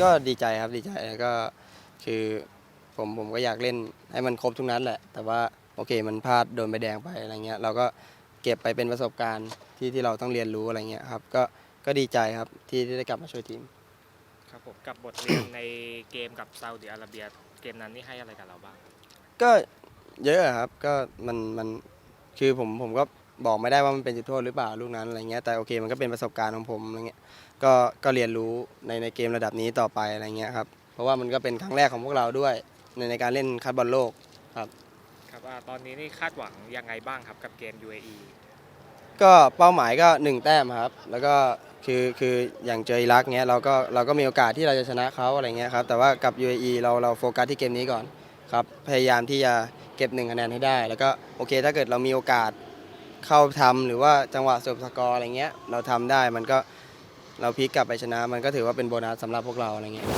ก็ดีใจครับดีใจแล้วก็คือผมผมก็อยากเล่นให้มันครบทุกนัดแหละ แต่ว่าโอเคมันพลาดโดนใบแดงไปอะไรเงี้ยเราก็เก็บไปเป็นประสบการณ์ที่ที่เราต้องเรียนรู้อะไรเงี้ยครับก็ก็ดีใจครับที่ที่ได้กลับมาช่วยทีม ครับผมกับบทเรียนในเกมกับซาอุดิอาระเบียเกมนั้นนี่ให้อะไรกับเราบ้าง ก็เยอะครับก็มันมันคือผมผมก็ บอกไม่ได้ว่ามันเป็นจุดโทษหรือเปล่าลูกนั้นอะไรเงี้ยแต่โอเคมันก็เป็นประสบการณ์ของผมอะไรเงี้ยก็ก็เรียนรู้ในในเกมระดับนี้ต่อไปอะไรเงี้ยครับเพราะว่ามันก็เป็นครั้งแรกของพวกเราด้วย ในในการเล่นคัดบอลโลกครับอ่าตอนนี้นี่คาดหวังยังไงบ้างครับกับเกม UAE ก็เป้าหมายก็หนึ่งแต้มครับ แล้วก็คือคืออย่างเจออิรักเงี้ยเราก็เราก็มีโอกาสที่เราจะชนะเขาอะไรเงี้ยครับแต่ว่ากับ UAE เราเราโฟกัสที่เกมนี้ก่อนครับพยายามที่จะเก็บหนึ่งคะแนนให้ได้ แล้วก็โอเคถ้าเกิดเรามีโอกาส เข้าทำหรือว่าจังหวะเสิร์ฟสกอร์อะไรเงี้ยเราทำได้มันก็เราพลิกกลับไปชนะ มันก็ถือว่าเป็นโบนัสสำหรับพวกเราอะไรเงี้ย